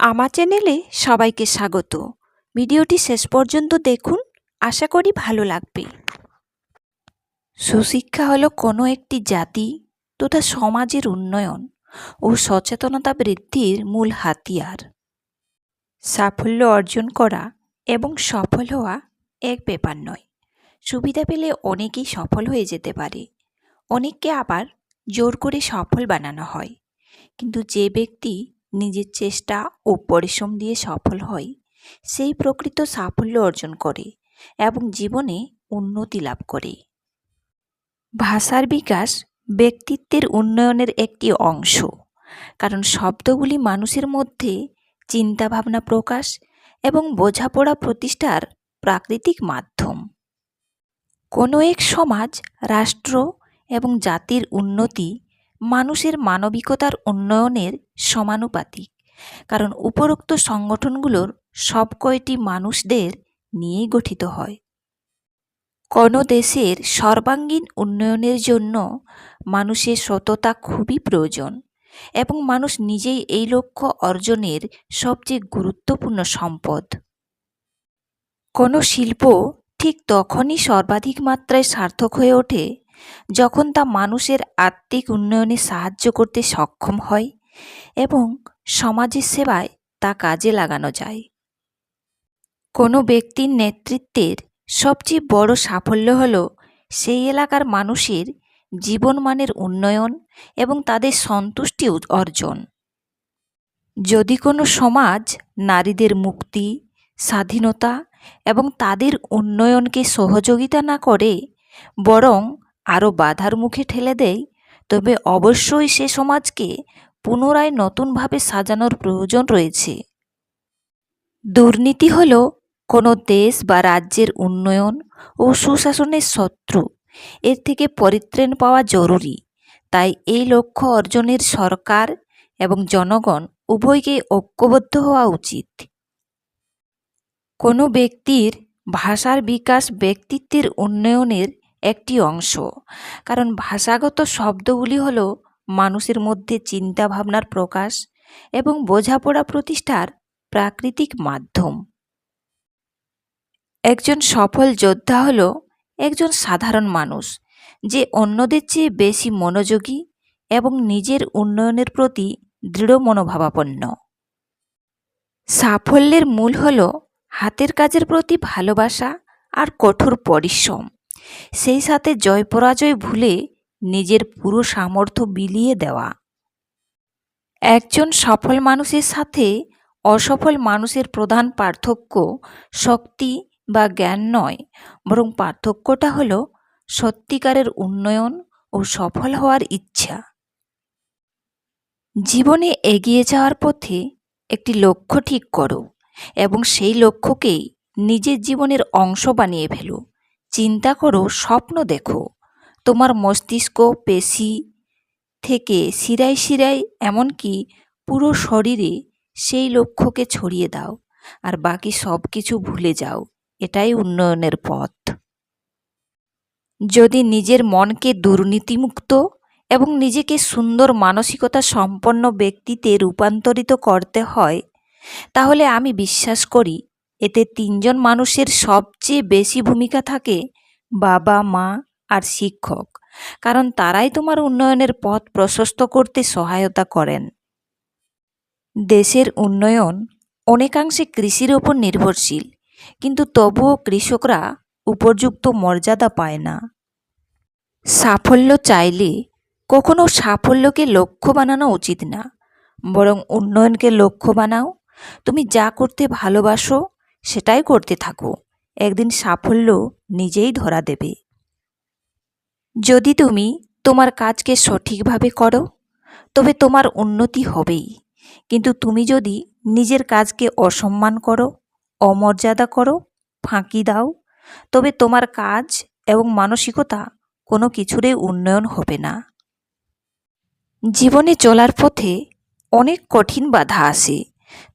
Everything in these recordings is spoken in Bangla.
আমার চ্যানেলে সবাইকে স্বাগত। ভিডিওটি শেষ পর্যন্ত দেখুন, আশা করি ভালো লাগবে। সুশিক্ষা হলো কোনো একটি জাতি তথা সমাজের উন্নয়ন ও সচেতনতা বৃদ্ধির মূল হাতিয়ার। সাফল্য অর্জন করা এবং সফল হওয়া এক ব্যাপার নয়। সুবিধা পেলে অনেকেই সফল হয়ে যেতে পারে। অনেককে আবার জোর করে সফল বানানো হয়। কিন্তু যে ব্যক্তি নিজের চেষ্টা ও পরিশ্রম দিয়ে সফল হয়। সেই প্রকৃত সাফল্য অর্জন করে এবং জীবনে উন্নতি লাভ করে। ভাষার বিকাশ ব্যক্তিত্বের উন্নয়নের একটি অংশ। কারণ শব্দগুলি মানুষের মধ্যে চিন্তাভাবনা প্রকাশ এবং বোঝাপড়া প্রতিষ্ঠার প্রাকৃতিক মাধ্যম। কোনো এক সমাজ, রাষ্ট্র এবং জাতির উন্নতি মানুষের মানবিকতার উন্নয়নের সমানুপাতিক। কারণ উপরোক্ত সংগঠনগুলোর সব কয়টি মানুষদের নিয়েই গঠিত হয়। কোনো দেশের সর্বাঙ্গীন উন্নয়নের জন্য মানুষের সততা খুবই প্রয়োজন এবং মানুষ নিজেই এই লক্ষ্য অর্জনের সবচেয়ে গুরুত্বপূর্ণ সম্পদ। কোনো শিল্প ঠিক তখনই সর্বাধিক মাত্রায় সার্থক হয়ে ওঠে যখন তা মানুষের আত্মিক উন্নয়নে সাহায্য করতে সক্ষম হয় এবং সমাজের সেবায় তা কাজে লাগানো যায়। কোনো ব্যক্তির নেতৃত্বের সবচেয়ে বড় সাফল্য হল সেই এলাকার মানুষের জীবনমানের উন্নয়ন এবং তাদের সন্তুষ্টি অর্জন। যদি কোনো সমাজ নারীদের মুক্তি, স্বাধীনতা এবং তাদের উন্নয়নকে সহযোগিতা না করে, বরং আরও বাধার মুখে ঠেলে দেয়, তবে অবশ্যই সে সমাজকে পুনরায় নতুনভাবে সাজানোর প্রয়োজন রয়েছে। দুর্নীতি হল কোনো দেশ বা রাজ্যের উন্নয়ন ও সুশাসনের শত্রু। এর থেকে পরিত্রাণ পাওয়া জরুরি। তাই এই লক্ষ্য অর্জনের সরকার এবং জনগণ উভয়কেই ঐক্যবদ্ধ হওয়া উচিত। কোনো ব্যক্তির ভাষার বিকাশ ব্যক্তিত্বের উন্নয়নের একটি অংশ। কারণ ভাষাগত শব্দগুলি হল মানুষের মধ্যে চিন্তাভাবনার প্রকাশ এবং বোঝাপড়া প্রতিষ্ঠার প্রাকৃতিক মাধ্যম। একজন সফল যোদ্ধা হল একজন সাধারণ মানুষ যে অন্যদের চেয়ে বেশি মনোযোগী এবং নিজের উন্নয়নের প্রতি দৃঢ় মনোভাবাপন্ন। সাফল্যের মূল হল হাতের কাজের প্রতি ভালোবাসা আর কঠোর পরিশ্রম। সেই সাথে জয় পরাজয় ভুলে নিজের পুরো সামর্থ্য বিলিয়ে দেওয়া। একজন সফল মানুষের সাথে অসফল মানুষের প্রধান পার্থক্য শক্তি বা জ্ঞান নয়, বরং পার্থক্যটা হলো সত্যিকারের উন্নয়ন ও সফল হওয়ার ইচ্ছা। জীবনে এগিয়ে যাওয়ার পথে একটি লক্ষ্য ঠিক করো এবং সেই লক্ষ্যকেই নিজের জীবনের অংশ বানিয়ে ফেলো। চিন্তা করো, স্বপ্ন দেখো। তোমার মস্তিষ্ক পেশি থেকে শিরায় শিরায়, এমনকি পুরো শরীরে সেই লক্ষ্যকে ছড়িয়ে দাও আর বাকি সব কিছু ভুলে যাও। এটাই উন্নয়নের পথ। যদি নিজের মনকে দুর্নীতিমুক্ত এবং নিজেকে সুন্দর মানসিকতা সম্পন্ন ব্যক্তিতে রূপান্তরিত করতে হয়, তাহলে আমি বিশ্বাস করি এতে তিনজন মানুষের সবচেয়ে বেশি ভূমিকা থাকে বাবা, মা আর শিক্ষক। কারণ তারাই তোমার উন্নয়নের পথ প্রশস্ত করতে সহায়তা করেন। দেশের উন্নয়ন অনেকাংশে কৃষির ওপর নির্ভরশীল, কিন্তু তবুও কৃষকরা উপযুক্ত মর্যাদা পায় না। সাফল্য চাইলে কখনো সাফল্যকে লক্ষ্য বানানো উচিত না, বরং উন্নয়নকে লক্ষ্য বানাও। তুমি যা করতে ভালোবাসো সেটাই করতে থাকো। একদিন সাফল্য নিজেই ধরা দেবে। যদি তুমি তোমার কাজকে সঠিকভাবে করো, তবে তোমার উন্নতি হবেই। কিন্তু তুমি যদি নিজের কাজকে অসম্মান করো, অমর্যাদা করো, ফাঁকি দাও, তবে তোমার কাজ এবং মানসিকতা কোনো কিছুরই উন্নয়ন হবে না। জীবনে চলার পথে অনেক কঠিন বাধা আসে।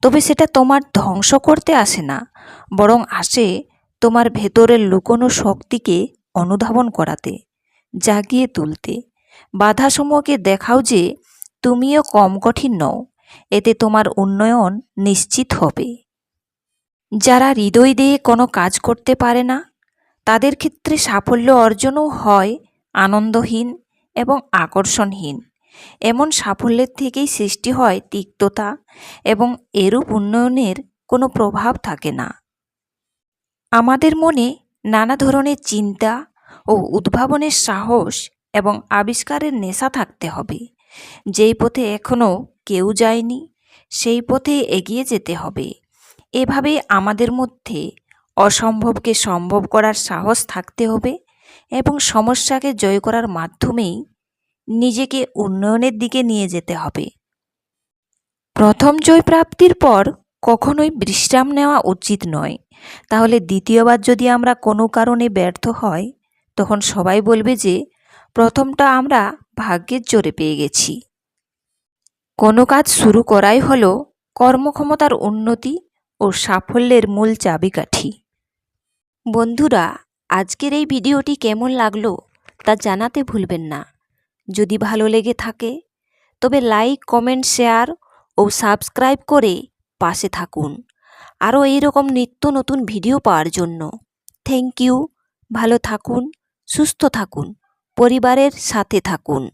তবে সেটা তোমার ধ্বংস করতে আসে না, বরং আসে তোমার ভেতরের লুকোনো শক্তিকে অনুধাবন করাতে, জাগিয়ে তুলতে। বাধাসমূহকে দেখাও যে তুমিও কম কঠিন নও, এতে তোমার উন্নয়ন নিশ্চিত হবে। যারা হৃদয় দিয়ে কোনো কাজ করতে পারে না, তাদের ক্ষেত্রে সাফল্য অর্জনও হয় আনন্দহীন এবং আকর্ষণহীন। এমন সাফল্যের থেকেই সৃষ্টি হয় তিক্ততা এবং এরূপ উন্নয়নের কোনো প্রভাব থাকে না। আমাদের মনে নানা ধরনের চিন্তা ও উদ্ভাবনের সাহস এবং আবিষ্কারের নেশা থাকতে হবে। যেই পথে এখনও কেউ যায়নি, সেই পথে এগিয়ে যেতে হবে। এভাবে আমাদের মধ্যে অসম্ভবকে সম্ভব করার সাহস থাকতে হবে এবং সমস্যাকে জয় করার মাধ্যমেই নিজেকে উন্নয়নের দিকে নিয়ে যেতে হবে। প্রথম জয় প্রাপ্তির পর কখনোই বিশ্রাম নেওয়া উচিত নয়। তাহলে দ্বিতীয়বার যদি আমরা কোনো কারণে ব্যর্থ হয়, তখন সবাই বলবে যে, প্রথমটা আমরা ভাগ্যের জোরে পেয়ে গেছি। কোনো কাজ শুরু করাই হলো কর্মক্ষমতার উন্নতি ও সাফল্যের মূল চাবিকাঠি। বন্ধুরা, আজকের এই ভিডিওটি কেমন লাগল তা জানাতে ভুলবেন না। যদি ভালো লেগে থাকে, তবে লাইক কমেন্ট শেয়ার ও সাবস্ক্রাইব করে পাশে থাকুন। আরও এইরকম নিত্য নতুন ভিডিও পাওয়ার জন্য। থ্যাংক ইউ ভালো থাকুন, সুস্থ থাকুন, পরিবারের সাথে থাকুন।